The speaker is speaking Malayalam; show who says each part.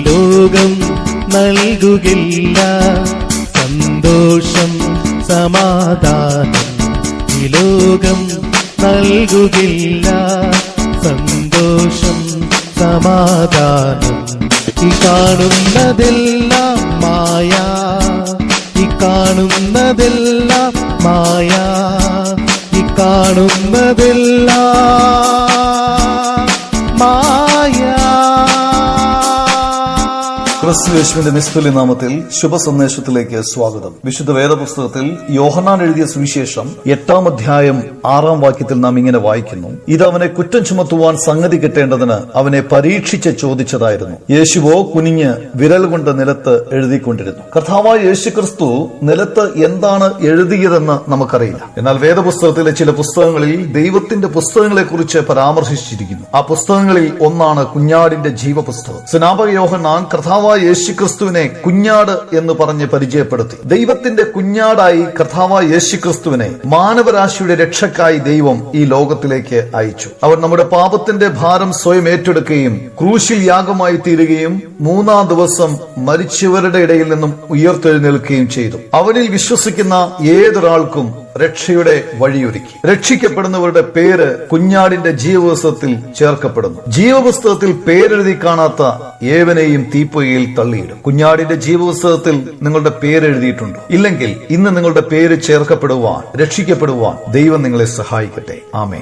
Speaker 1: ലോകം നൽകുകില്ല. സന്തോഷം സമാധാനം ഈ ലോകം നൽകുകില്ല. സന്തോഷം സമാധാനം ഈ കാണുന്നതെല്ലാം മായ. ഈ കാണുന്നതെല്ലാം മായ. ഈ കാണുന്നതെല്ലാം
Speaker 2: ക്രിസ്തു യേശുവിന്റെ നിസ്തുല്യ നാമത്തിൽ ശുഭ സന്ദേശത്തിലേക്ക് സ്വാഗതം. വിശുദ്ധ വേദപുസ്തകത്തിൽ യോഹനാൻ എഴുതിയ സുവിശേഷം എട്ടാം അധ്യായം ആറാം വാക്യത്തിൽ നാം ഇങ്ങനെ വായിക്കുന്നു. ഇത് അവനെ കുറ്റം ചുമത്തുവാൻ സംഗതി കിട്ടേണ്ടതിന് അവനെ പരീക്ഷിച്ച് ചോദിച്ചതായിരുന്നു. യേശുവോ കുനിഞ്ഞ് വിരൽ കൊണ്ട് നിലത്ത് എഴുതിക്കൊണ്ടിരുന്നു. കർത്താവായ യേശു ക്രിസ്തു നിലത്ത് എന്താണ് എഴുതിയതെന്ന് നമുക്കറിയില്ല. എന്നാൽ വേദപുസ്തകത്തിലെ ചില പുസ്തകങ്ങളിൽ ദൈവത്തിന്റെ പുസ്തകങ്ങളെ കുറിച്ച് പരാമർശിച്ചിരിക്കുന്നു. ആ പുസ്തകങ്ങളിൽ ഒന്നാണ് കുഞ്ഞാടിന്റെ ജീവപുസ്തകം. സ്നാപക യോഹന്നാൻ കർത്താവായ യേശുക്രിസ്തുവിനെ കുഞ്ഞാട് എന്ന് പറഞ്ഞ് പരിചയപ്പെടുത്തി. ദൈവത്തിന്റെ കുഞ്ഞാടായി കർത്താവായ യേശുക്രിസ്തുവിനെ മാനവരാശിയുടെ രക്ഷക്കായി ദൈവം ഈ ലോകത്തിലേക്ക് അയച്ചു. അവർ നമ്മുടെ പാപത്തിന്റെ ഭാരം സ്വയം ഏറ്റെടുക്കുകയും ക്രൂശിൽ യാഗമായി തീരുകയും മൂന്നാം ദിവസം മരിച്ചവരുടെ ഇടയിൽ നിന്നും ഉയർത്തെഴുന്നേൽക്കുകയും ചെയ്തു. അവനിൽ വിശ്വസിക്കുന്ന ഏതൊരാൾക്കും രക്ഷയുടെ വഴിയൊരുക്കി. രക്ഷിക്കപ്പെടുന്നവരുടെ പേര് കുഞ്ഞാടിന്റെ ജീവപുസ്തകത്തിൽ ചേർക്കപ്പെടുന്നു. ജീവപുസ്തകത്തിൽ പേരെഴുതി കാണാത്ത ഏവനെയും തീപ്പൊയിൽ തള്ളിയിടും. കുഞ്ഞാടിന്റെ ജീവപുസ്തകത്തിൽ നിങ്ങളുടെ പേരെഴുതിയിട്ടുണ്ട് ഇല്ലെങ്കിൽ ഇന്ന് നിങ്ങളുടെ പേര് ചേർക്കപ്പെടുവാൻ രക്ഷിക്കപ്പെടുവാൻ ദൈവം നിങ്ങളെ സഹായിക്കട്ടെ. ആമേ